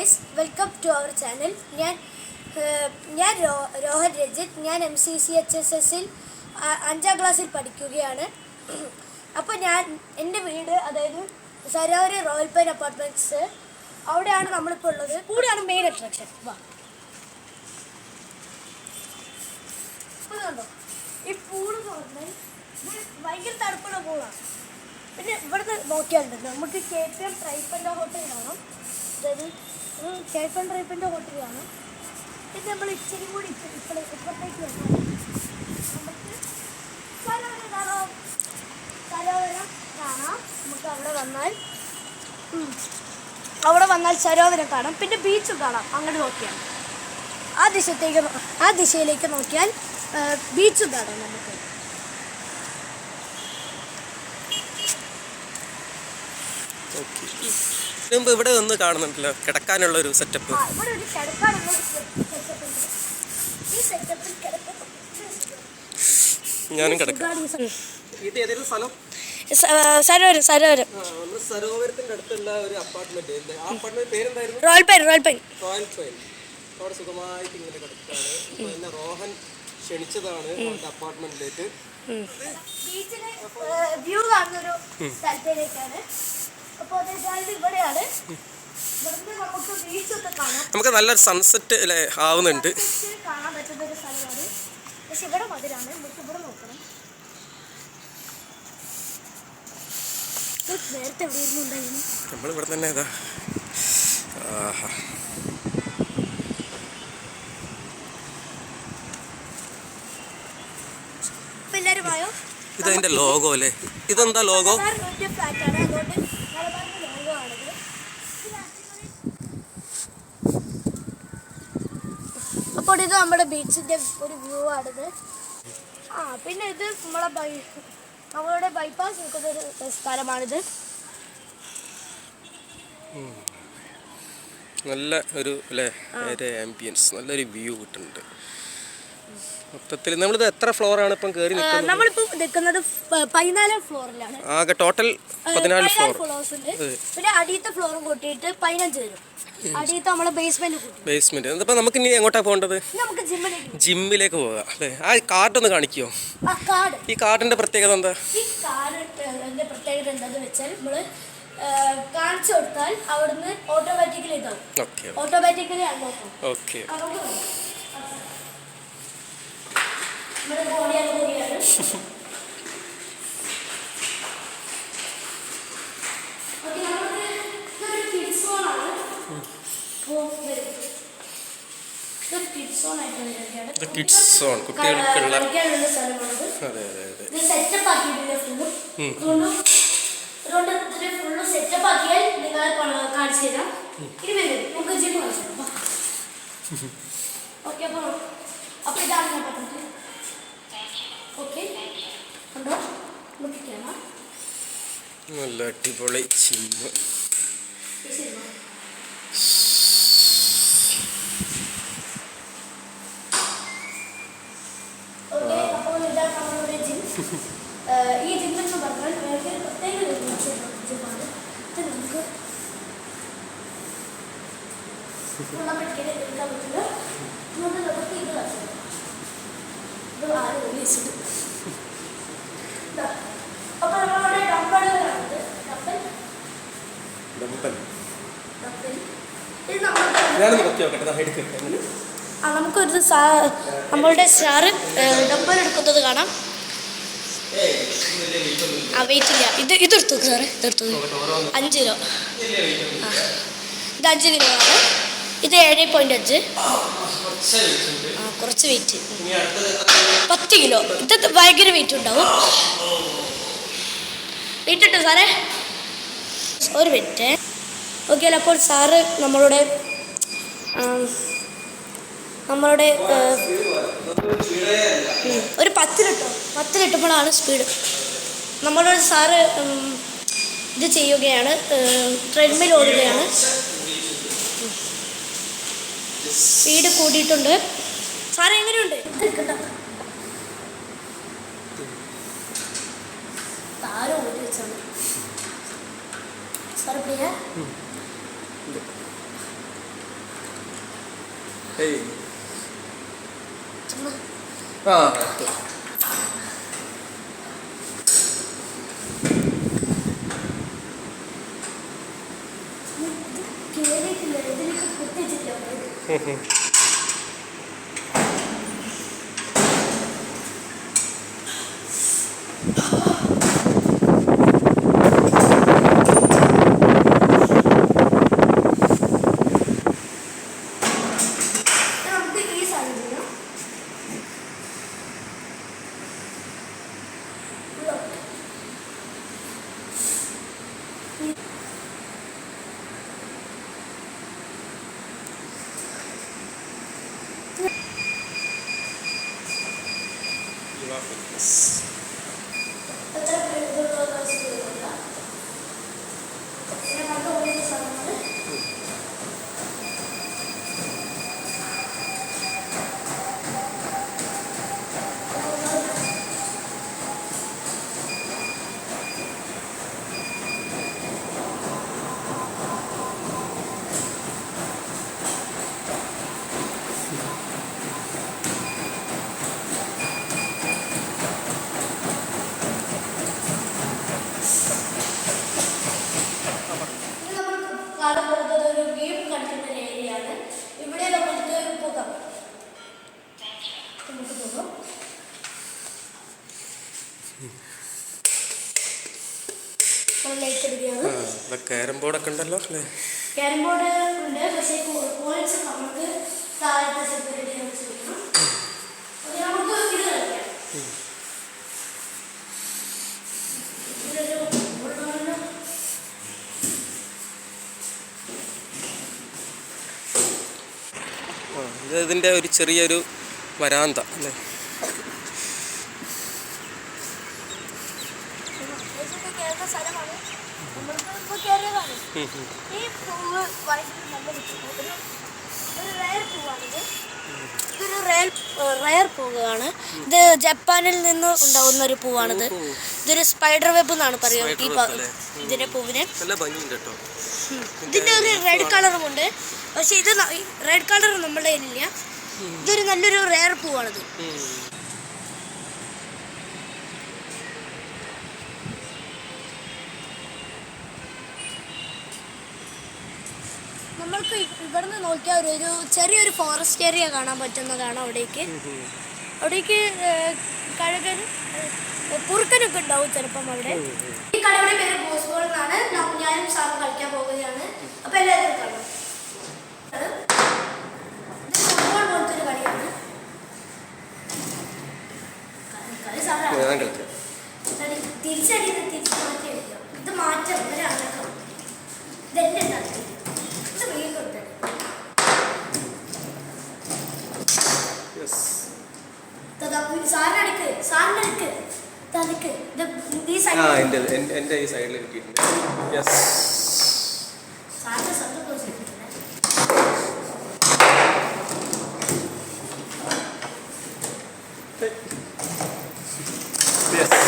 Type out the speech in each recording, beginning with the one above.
Guys welcome to our channel. ഞാൻ ഞാൻ രോഹൻ രജിത്ത് ഞാൻ M C C H S എസിൽ അഞ്ചാം ക്ലാസ്സിൽ പഠിക്കുകയാണ്. അപ്പോൾ ഞാൻ എന്റെ വീട് അതായത് സരോവര റോയൽ പൈൻ അപ്പാർട്ട്മെന്റ്സ് അവിടെയാണ് നമ്മളിപ്പോൾ ഉള്ളത്. കൂടെയാണ് മെയിൻ അട്രാക്ഷൻ വാ. ഈ പൂൾ ഭയങ്കര തണുപ്പുള്ള പൂളാണ്. പിന്നെ ഇവിടുന്ന് നോക്കിയാലുണ്ട് നമുക്ക് കെ പി എം ട്രൈപ്പന്റെ ഹോട്ടൽ കാണാം. അതായത് കെ ആൻഡ് റേപ്പിന്റെ ഹോട്ടലാണ് പിന്നെ നമ്മൾ ഇച്ചിരി കൂടി ഇപ്പ- ഇപ്പളെ- ഇപ്പുറത്തേക്ക് വന്നാൽ നമുക്ക് സരോവരം കാണാം. സരോവരം കാണാം. നമുക്ക് അവിടെ വന്നാൽ അവിടെ വന്നാൽ സരോവരം കാണാം. പിന്നെ ബീച്ചും കാണാം. അങ്ങോട്ട് നോക്കിയാൽ. ആ ദിശത്തേക്ക് ആ ദിശയിലേക്ക് നോക്കിയാൽ ബീച്ചും കാണാം നമുക്ക് ഓക്കെ മുമ്പ് ഇവിടെ ഒന്ന് കാണുന്നുണ്ടല്ലോ കിടക്കാനുള്ള ഒരു സെറ്റപ്പ് ഇവിടെ ഒരു കിടക്കാനുള്ള ഒരു സെറ്റപ്പ് ഈ സെറ്റപ്പിൽ ഞാനും കിടക്കാം. സുഖാണ് ഈ ഇത് ഏതെങ്കിലും സ്ഥലം? സരോവരം സരോവരം. സരോവരത്തിന്റെ അടുത്തുള്ള ഒരു apartment royal pine royal pine. Royal train അവിടെ സുഖമായിട്ട് ഇങ്ങനെ കിടക്കാണ് ഇപ്പൊ റോഹൻ ക്ഷണിച്ചതാണ് അപ്പാർട്ട്മെന്റിലേക്ക് ബീച്ചിലെ വ്യൂ കാണുന്ന ഒരു ഇവിടുന്ന് നമുക്ക് നല്ലൊരു സൺസെറ്റ് അല്ലേ ആവുന്നുണ്ട്. കാണാൻ പറ്റുന്ന ഒരു സ്ഥലമാണ്. പക്ഷെ ഇവിടെ നമുക്ക് ഇവിടെ നോക്കണം. ഇത് നേരത്തെ ഉണ്ടായിരുന്നു. ഇവിടെ തന്നെ ഇതാ. ആഹാ. ഇതതിന്റെ ലോഗോ അല്ലേ? ഇതെന്താ ലോഗോ മലബാർ വലിയ ഫ്ലാറ്റാണ് അതുകൊണ്ട് മലബാറിന്റെ ലോഗോ ആണിത് അപ്പോൾ ഇത് നമ്മുടെ ബീച്ചിന്റെ ഒരു വ്യൂ ആണിത്. ആ പിന്നെ ഇത് നമ്മളെ ബൈ നമ്മളുടെ ബൈപ്പാസ് നിൽക്കുന്ന ഒരു സ്ഥലമാണിത് നല്ല ഒരു അല്ലേ ഒരു ആംബിയൻസ് നല്ലൊരു വ്യൂ കിട്ടുന്നുണ്ട്. മൊത്തത്തിൽ നമ്മളിത് എത്ര ഫ്ലോറാണ് ഇപ്പം കയറി നിൽക്കുന്നത്? നമ്മളിപ്പോൾ നിൽക്കുന്നത് പ- പതിനാലാം ഫ്ലോറിലാണ്. ആകെ ടോട്ടൽ പതിനാല് ഫ്ലോർ ഫ്ലോർസ് ഉണ്ട്. പിന്നെ അടിയത്തെ ഫ്ലോറും കൂട്ടിയിട്ട് പതിനഞ്ച് വരും. അടിയത്തെ നമ്മളെ ബേസ്മെന്റ് ബേസ്മെന്റ് നമുക്ക് ഇനി എങ്ങോട്ടാ പോകേണ്ടത്? നമുക്ക് ജിമ്മിലേക്ക് ജിമ്മിലേക്ക് പോകാം അല്ലേ? ആ കാർഡ് ഒന്ന് കാണിക്കുമോ ആ കാർഡ് ഈ കാർഡിന്റെ പ്രത്യേകത എന്താ? ഈ കാർഡ് പ്രത്യേകത എന്താന്ന് വെച്ചാൽ കാണിച്ചു കൊടുത്താൽ അവിടുന്ന് ഓട്ടോമാറ്റിക്കലി ഇതാവും. ഓക്കെ ഓട്ടോമാറ്റിക്കലി അങ്ങോട്ടും ഓക്കെ നമ്മുടെ ബോഡി അനുഭവിയാണ് ഓക്കെ നമുക്ക് ഇതൊരു കിഡ്സ് സോണാണ് അപ്പോൾ വരും ഇതൊരു കിഡ്സ് സോൺ ആയിട്ട് വരുന്നതാണ് ഇത് കിഡ്സ് സോൺ കുട്ടികൾക്കുള്ള അതെ അതെ അതെ. നല്ല അടിപൊളി ആക്കിയിട്ടില്ല ഫുള്ള് ഉം. അതുകൊണ്ട് അതുകൊണ്ട് ഇതിന് ഫുള്ള് സെറ്റപ്പ് ആക്കിയാൽ നിങ്ങളെ പണ- കാണിച്ചു തരാം ഇനി വരും നമുക്ക് ജിം കാണിച്ചു തരാം ഓക്കെ അപ്പോൾ അപ്പോൾ ഇതാണ് ഞാൻ പറഞ്ഞത് ഓക്കെ ഉണ്ടോ നമുക്ക് കാണാം നല്ല അടിപൊളി ജിമ്മ് ഈ സിനിമ ഓക്കെ അപ്പോൾ ഇതാണ് നമ്മളുടെ ജിം ഈ ജിമ്മെന്ന് പറഞ്ഞാൽ വളരെ പ്രത്യേക ഒരു ജിമ്മാണ് ഇത് നമുക്ക് ടൂർണമെന്റിനെ എടുക്കാൻ പറ്റില്ല അതുകൊണ്ട് നമുക്ക് ഇത് കളിക്കാം ഇത് ആരും ഉപയോഗിച്ചിട്ട് ഇത് നമ്മൾ എടുക്കട്ടെ ആ നമുക്കൊരു നമ്മളുടെ സാറ് ഡബ്ബൽ എടുക്കുന്നത് കാണാം. ആ വെയിറ്റ് ഇല്ല. ഇത് ഇതെടുത്തു സാറ്? ഇതെടുത്തു അഞ്ച് കിലോ. ആ. ഇത് അഞ്ച് കിലോ ആണ്. ഇത് ഏഴ് പോയിന്റ് അഞ്ച്. കുറച്ച് വെയിറ്റ് പത്ത് കിലോ ഇത് ഭയങ്കര വെയിറ്റ് ഉണ്ടാവും. വെയിറ്റ് ഇട്ടോ സാറേ? ഒരു മിനിറ്റ് ഓക്കെ അല്ല അപ്പോൾ സാറ് നമ്മളുടെ നമ്മളുടെ ഒരു പത്തിലിട്ടോ പത്തിലിട്ടപ്പോഴാണ് സ്പീഡ് നമ്മളോട് സാറ് ഇത് ചെയ്യുകയാണ് ട്രെഡ്മിൽ ഓടുകയാണ്. സ്പീഡ് കൂടിയിട്ടുണ്ട്. സാറേ എങ്ങനെയുണ്ട്. താരം ഓടി വെച്ചാണ് പ്രിയ ആ ഇത് Mm-hmm. ക്യാരം ബോർഡൊക്കെ ഉണ്ടല്ലോ അല്ലേ? ക്യാരം ബോർഡ് ഉണ്ട്. പക്ഷേ പോയിന്റ്സ് നമുക്ക് താഴത്തെ സെപ്പറേറ്റ് ചെയ്യാൻ വെച്ചിരിക്കണം അത് നമുക്ക് ഇത് കളിക്കാം. ഇതൊരു ഉള്ളൊരു ആ ഇത് ഇതിന്റെ ഒരു ചെറിയൊരു വരാന്ത അല്ലേ? ഈ പൂവ് നല്ല ഒരു ഒരു റയർ പൂവാണിത്. ഇതൊരു റയർ റയർ പൂവാണ്. ഇത് ജപ്പാനിൽ നിന്ന് ഉണ്ടാവുന്ന ഒരു പൂവാണിത് ഇതൊരു സ്പൈഡർ വെബ് എന്നാണ് പറയുക. ഈ? ഇതിന്റെ പൂവിന്. ഇതിന്റെ ഒരു റെഡ് കളറും ഉണ്ട്. പക്ഷെ ഇത് റെഡ് കളർ നമ്മുടെ ഇല്ല. ഇതൊരു നല്ലൊരു റയർ പൂവാണിത്. നമ്മൾക്ക് ഇവിടുന്ന് നോക്കിയാൽ ഒരു ചെറിയൊരു ഫോറസ്റ്റ് ഏരിയ കാണാൻ പറ്റുന്നതാണ് അവിടേക്ക്. അവിടേക്ക് കഴുകൻ കുറുക്കനൊക്കെ ഉണ്ടാവും ചിലപ്പം അവിടെ. ഈ കടയുടെ പേര് ബോസ്ബോൾ എന്നാണ്. ഞാനും സാറും കളിക്കാൻ പോവുകയാണ്. അപ്പൊ എല്ലാവരും കാണാം. ഫുട്ബോൾ പോലത്തെ ഒരു കളിയാണ്. കളി- കളി സാറാണ് ഞാൻ തിരിച്ചു മാറ്റി അടിക്കാം ഇത് മാറ്റം ഒരു അടക്കം ഇതെന്നെ എന്റെ എന്റെ- എന്റെ ഈ സൈഡിൽ കിട്ടിയിട്ടുണ്ട്. യെസ് സാറിന്റെ സ്വന്തം കോഴ്സ് എടുത്തിട്ടുണ്ട് യെസ്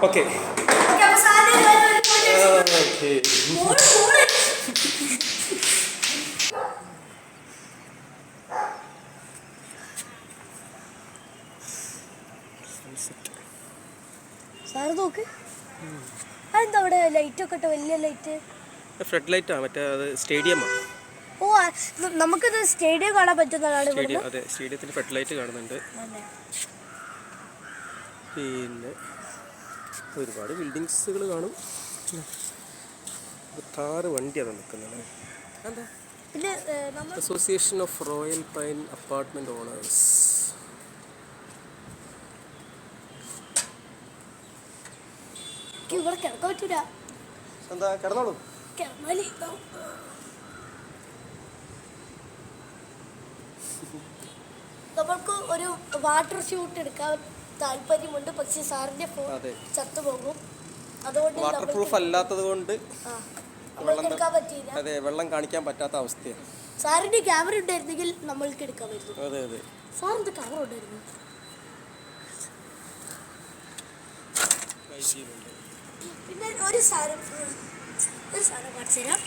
ഓക്കെ ഓക്കെ അപ്പൊ സാറിന് ഒരു point അടിച്ചു. ഓക്കെ മോൾ മോൾ സാറ് നോക്ക്. അതെന്താ അവിടെ ലൈറ്റ് ഒക്കെ ഇട്ട് വലിയ ലൈറ്റ് ഫ്ലഡ് ലൈറ്റാ മറ്റേ അത് സ്റ്റേഡിയമാണ് ഓ നമുക്ക് ഇത് നമുക്കിത് സ്റ്റേഡിയം കാണാൻ പറ്റുന്നതാണ് സ്റ്റേഡിയം അതെ സ്റ്റേഡിയത്തിൽ ഫ്ലഡ് ലൈറ്റ് കാണുന്നുണ്ട്. പിന്നെ ഒരുപാട് ബിൽഡിങ്സുകൾ കാണും. താറ് വണ്ടി അതാണ് നിൽക്കുന്നത്. എന്താ? Association of royal pine apartment owners ഇവിടെ കിടക്കാൻ പറ്റൂല എന്താ കിടന്നോളൂ. കിടന്നാൽ. നമ്മൾക്ക് ഒരു വാട്ടർ ഷൂട്ട് എടുക്കാൻ താല്പര്യമുണ്ട്. പക്ഷെ സാറിന്റെ ഫോൺ അതെ. ചത്തുപോകും അതുകൊണ്ട് വാട്ടർ നമ്മൾക്ക് പ്രൂഫ് അല്ലാത്തത് കൊണ്ട് ആ, നമ്മൾക്ക് എടുക്കാൻ പറ്റിയില്ല. അതെ വെള്ളം കാണിക്കാൻ പറ്റാത്ത അവസ്ഥയാണ്. സാറിന്റെ ക്യാമറ ഉണ്ടായിരുന്നെങ്കിൽ നമ്മൾക്ക് എടുക്കാൻ പറ്റും അതെ അതെ. സാറിന്റെ ക്യാമറ ഉണ്ടായിരുന്നു? പിന്നെ ഒരു സാധനം ഒരു സാധനം കാണിച്ചു തരാം.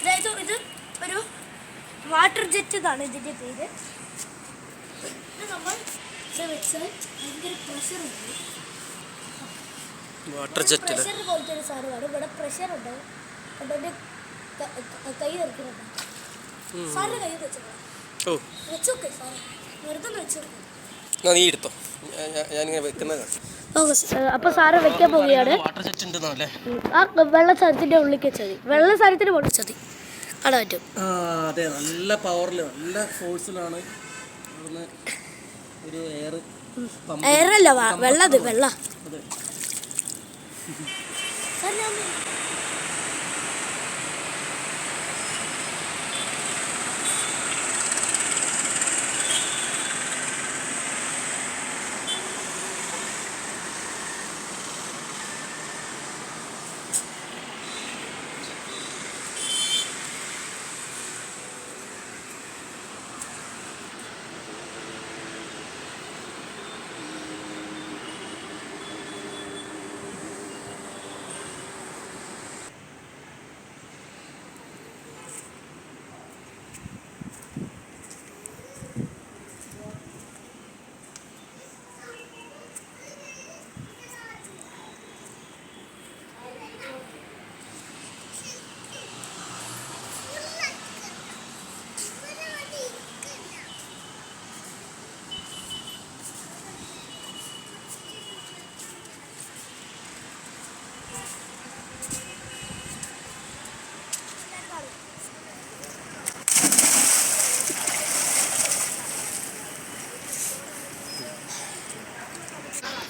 അതായത് ഇത് ഒരു വാട്ടർ ജെറ്റ് എന്നാണ് ഇതിന്റെ പേര്. നമ്മൾ ഇത് വെച്ചാൽ ഭയങ്കര പ്രഷർ ഉണ്ട്. വാട്ടർ ജെറ്റ് പ്രഷർ പോലത്തെ ഒരു സാധനമാണ്. ഇവിടെ പ്രഷർ ഉണ്ട്. അതുകൊണ്ട് ക- നിറക്കുന്നുണ്ട് സാറിന് കൈ വെച്ചോളാം ഓ. വെച്ചോക്കെ സാറ്. വെറുതെ വെച്ചോക്കെ. നീ എടുത്തോ. ഞാനിങ്ങനെ വെക്കുന്നത്. അപ്പോൾ സാറ് വെക്കാൻ പോവുകയാണ്. ആ വെള്ള ഉള്ളിലേക്ക് വെച്ചാൽ മതി. വെള്ള സ്ഥലത്തിന് പൊളിച്ചാൽ മതി. അവിടെ പറ്റും. അതെ നല്ല പവറിൽ നല്ല ഫോഴ്സിലാണ് ഒരു എയർ എയറല്ല വെള്ളം അത് വെള്ള.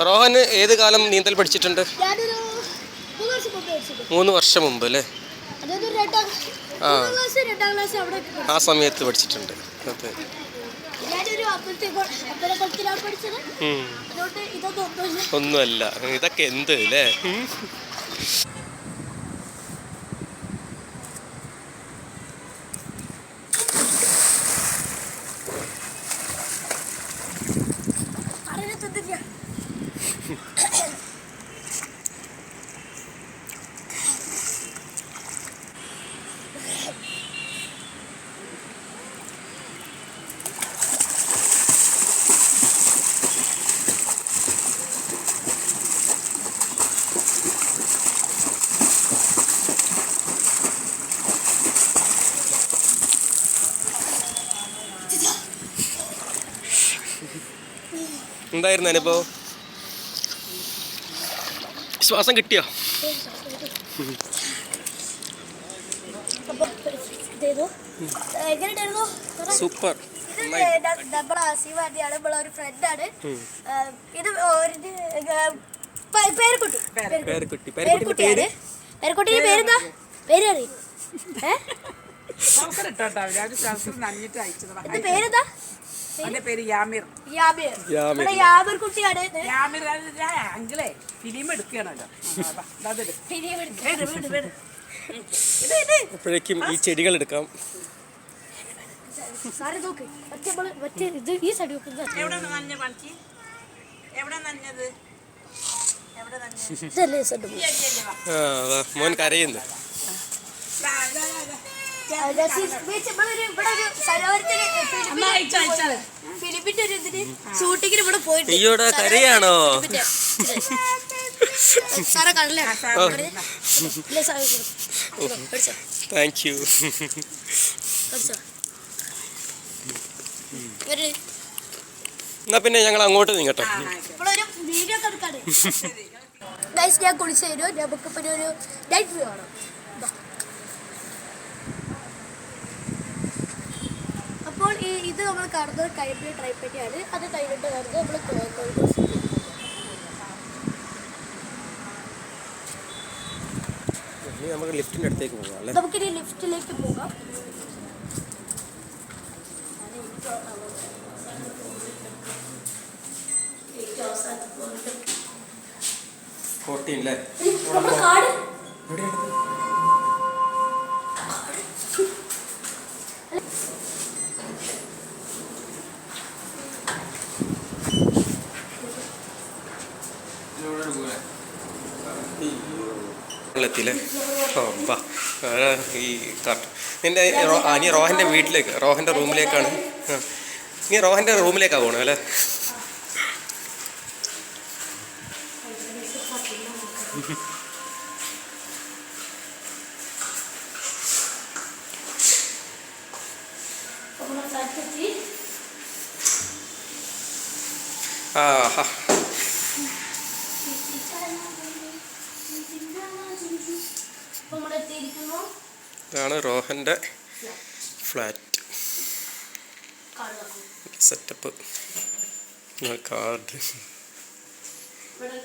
റോഹൻ ഏത് കാലം നീന്തൽ പഠിച്ചിട്ടുണ്ട്? മൂന്ന് വർഷം മുമ്പ് അല്ലേ? ആ. ആ സമയത്ത് പഠിച്ചിട്ടുണ്ട്. അതെ. ഒന്നുമല്ല. ഇതൊക്കെ എന്ത് അല്ലേ? എന്തായിരുന്നു അനുഭവം? ശ്വാസം കിട്ടിയോ? സൂപ്പർ. ഇത് നമ്മുടെ ആസിവാദിയാണ് നമ്മളെ ഒരു ഫ്രണ്ടാണ് ഇത് പേരക്കുട്ടി. പേരക്കുട്ടി പേരക്കുട്ടിയാണ് പേര്? പേരക്കുട്ടിയുടെ പേരെന്താ പേര് അറിയും? ഏ? പേരെന്താ? അവന്റെ പേര് യാമിർ. കുട്ടിയാണ്. യാമിർ അങ്കിളെ ഫിലിം എടുക്കുകയാണല്ലോ. അപ്പോഴേക്കും ഈ ചെടികൾ എടുക്കാം. മോൻ കരയുന്നു. ഒരു ഷൂട്ടിങ്ങിന് ഇവിടെ പോയിട്ട് കരയാണോ? താങ്ക് യു എന്നാ പിന്നെ ഞങ്ങൾ അങ്ങോട്ട് നീങ്ങട്ടെ ഞാൻ കുളിച്ചു തരും പിന്നെ ഒരു നൈറ്റ് വ്യൂ കാണാം അപ്പോൾ ഈ ഇത് നമ്മൾ കാണുന്നത് കൈപ്പിടി ട്രൈപ്പറ്റിയാണ് അത് കഴിഞ്ഞിട്ട് കാണുന്നത് നമ്മൾ കോഴിക്കോട് നമുക്ക് ലിഫ്റ്റിന്റെ അടുത്തേക്ക് പോകാം അല്ലേ? നമുക്കിനി ലിഫ്റ്റിലേക്ക് പോകാം. ഫോർട്ടീൻ അല്ലേ എത്തിയില്ലേ ഓ ബാ ഈ കാർട്ടൂൺ നിന്റെ റോ- നീ റോഹന്റെ വീട്ടിലേക്ക് റോഹന്റെ റൂമിലേക്കാണ്. നീ റോഹന്റെ റൂമിലേക്കാണ് പോകണം അല്ലേ? ഫ്ലാറ്റ്. സെറ്റപ്പ്. കാർഡ്. ഇവിടെ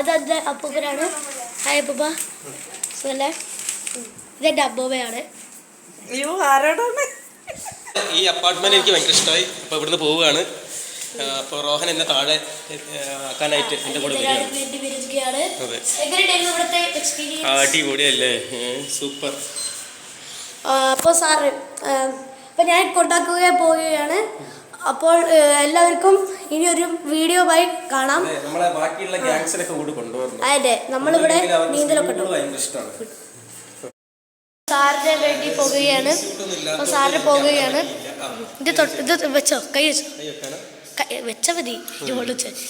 ഇതെന്റെ അപ്പൂപ്പനാണ്. ഹായ് അപ്പൂപ്പ. സുഖല്ലേ? ഇതെന്റെ അമ്മൂമ്മയാണ്. അയ്യോ ആരോടാണ്? ഈ അപ്പാർട്ട്മെന്റ് എനിക്ക് ഭയങ്കര ഇഷ്ടമായി അപ്പോൾ ഇവിടുന്ന് പോവുകയാണ്. അപ്പോൾ റോഹൻ എന്നെ താഴെ ആക്കാനായിട്ട് എന്റെ കൂടെ വരികയാണ്. വേണ്ടി അതെ. ഇവിടുത്തെ എക്സ്പീരിയൻസ് അടിപൊളിയല്ലേ? സൂപ്പർ. അപ്പൊ സാറ് അപ്പോൾ ഞാൻ കൊണ്ടാക്കുകയാണ് പോവുകയാണ്. അപ്പോൾ എല്ലാവർക്കും ഇനി ഒരു വീഡിയോ ബൈ കാണാം. അതെ, നമ്മളെ ബാക്കിയുള്ള ഗ്യാങ്സിനൊക്കെ കൂടി കൊണ്ടുവരണം. അതെ നമ്മളിവിടെ ഇവിടെ നീന്തലൊക്കെ സാറിന്റെ വേണ്ടി പോകുകയാണ് അപ്പോൾ സാറിന് പോകുകയാണ് ഇത് തൊട്ട് ഇത് വെച്ചോ? കൈ വെച്ചോ? വെച്ച മതി. ഇത്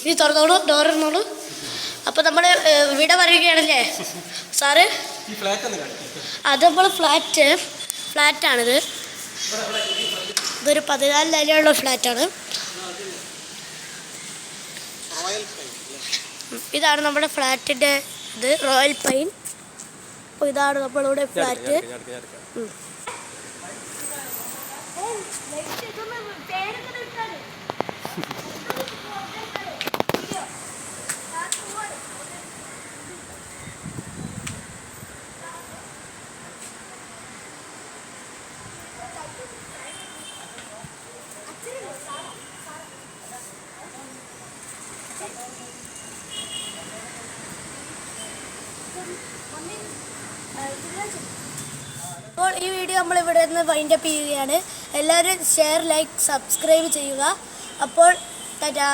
ഇനി തുറന്നോളൂ ഡോർ തുറന്നോളൂ അപ്പോൾ നമ്മൾ ഇവിടെ വരികയാണല്ലേ സാറ്? അത് നമ്മൾ ഫ്ലാറ്റ് ഫ്ലാറ്റാണിത്. ഇതൊരു പതിനാല് നിലയുള്ള ഫ്ലാറ്റാണ്. ഇതാണ് നമ്മുടെ ഫ്ലാറ്റിന്റെ ഇത് റോയൽ പൈൻ അപ്പോൾ ഇതാണ് നമ്മളിവിടെ ഫ്ലാറ്റ് ഈ വീഡിയോ നമ്മൾ ഇവിടെ നിന്ന് വൈൻഡപ്പ് ചെയ്യുകയാണ്. എല്ലാവരും ഷെയർ ലൈക്ക് സബ്സ്ക്രൈബ് ചെയ്യുക. അപ്പോൾ ടാറ്റാ